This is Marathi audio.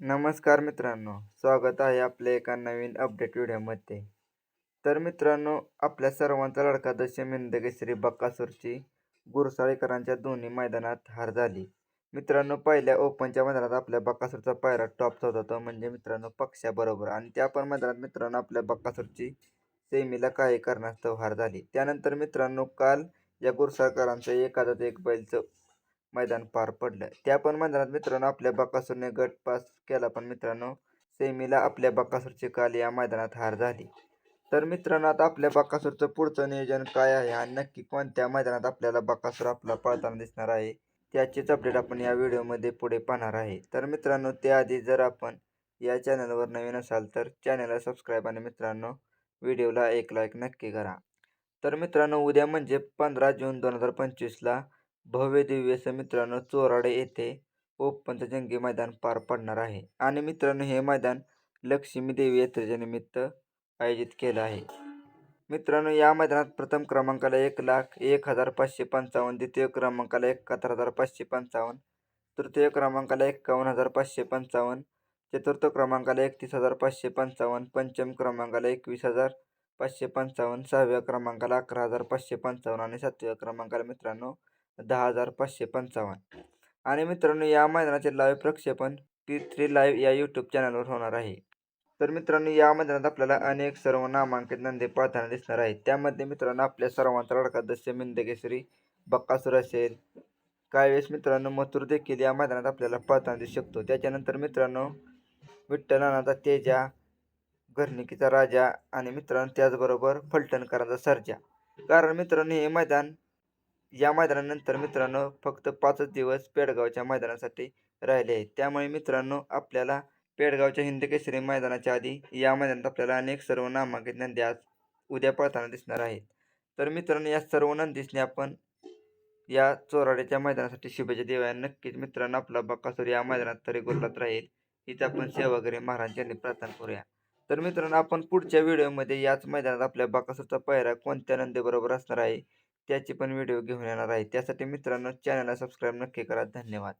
नमस्कार मित्रांनो स्वागत आहे आपल्या एका नवीन अपडेट व्हिडिओमध्ये तर मित्रांनो आपल्या सर्वांचा लडका दशमिंद केसरी बक्कासूरची गुरुसाळेकरांच्या दोन्ही मैदानात हार झाली. मित्रांनो पहिल्या ओपनच्या मैदानात आपल्या बक्कासूरचा पायरा टॉपचा होता तो म्हणजे मित्रांनो पक्षाबरोबर. आणि त्या पण मैदानात मित्रांनो आपल्या बक्कासूरची सेमीला काही कारणास्तव हार झाली. त्यानंतर मित्रांनो काल या गुरसाळकरांचं एखादं एक बैलचं मैदान पार पडलं. त्या पण मैदानात मित्रांनो आपल्या बकासूरने गट पास केला. पण मित्रांनो सेमीला आपल्या बकासूरची काल या मैदानात हार झाली. तर मित्रांनो आता आपल्या बकासूरचं पुढचं नियोजन काय आहे आणि नक्की कोणत्या मैदानात आपल्याला बकासूर आपला पळताना दिसणार आहे त्याचीच अपडेट आपण या व्हिडिओमध्ये पुढे पाहणार आहे. तर मित्रांनो त्याआधी जर आपण या चॅनलवर नवीन असाल तर चॅनलला सबस्क्राईब आणि मित्रांनो व्हिडिओला एक लाईक नक्की करा. तर मित्रांनो उद्या म्हणजे पंधरा जून दोन हजार पंचवीसला भव्य दिव्य असं मित्रांनो चोराडे येथे ओपनचं जंगी मैदान पार पडणार आहे. आणि मित्रांनो हे मैदान लक्ष्मी देवी यात्रेच्या निमित्त आयोजित केलं आहे. मित्रांनो या मैदानात प्रथम क्रमांकाला एक लाख एक हजार पाचशे पंचावन्न द्वितीय क्रमांकाला एकाहत्तर हजार पाचशे पंचावन्न तृतीय क्रमांकाला एक्कावन्न हजार पाचशे पंचावन्न चतुर्थ क्रमांकाला एकतीस हजार पाचशे पंचावन्न पंचम क्रमांकाला एकवीस हजार पाचशे पंचावन्न सहाव्या क्रमांकाला अकरा हजार पाचशे पंचावन्न आणि सातव्या क्रमांकाला मित्रांनो दहा हजार पाचशे पंचावन्न. आणि मित्रांनो या मैदानाचे लाईव्ह प्रक्षेपण पी थ्री लाईव्ह या यूट्यूब चॅनलवर होणार आहे. तर मित्रांनो या मैदानात आपल्याला अनेक सर्व नामांकित नंदी पाहताना दिसणार आहेत. त्यामध्ये मित्रांनो आपल्या सर्वांचा लडका दस्य मिंदकेसरी बक्कासूर असेल. काही वेळेस मित्रांनो मथुर देखील या मैदानात आपल्याला पाहताना दिसू शकतो. त्याच्यानंतर मित्रांनो विठ्ठलानाचा तेजा घरणिकीचा राजा आणि मित्रांनो त्याचबरोबर फलटणकरांचा सर्जा. कारण मित्रांनो हे मैदान या मैदानानंतर मित्रांनो फक्त पाचच दिवस पेडगावच्या मैदानासाठी राहिले आहेत. त्यामुळे मित्रांनो आपल्याला पेडगावच्या हिंदकेसरी मैदानाच्या आधी या मैदानात आपल्याला अनेक सर्व नामांकित नंदी आज उद्या पळताना दिसणार आहेत. तर मित्रांनो या सर्व नंदीसने आपण या चोराड्याच्या मैदानासाठी शुभेच्छा देऊया. नक्कीच मित्रांनो आपला बक्कासूर या मैदानात तरी गुल्लात राहील. इथे आपण सेवागिरी महाराजांनी प्रार्थना करूया. तर मित्रांनो आपण पुढच्या व्हिडिओमध्ये याच मैदानात आपल्या बकासूरचा पहिरा कोणत्या नंदीबरोबर असणार आहे त्याचे पण व्हिडिओ घेऊन येणार आहे. त्यासाठी मित्रांनो चॅनलला सबस्क्राईब नक्की करा. धन्यवाद.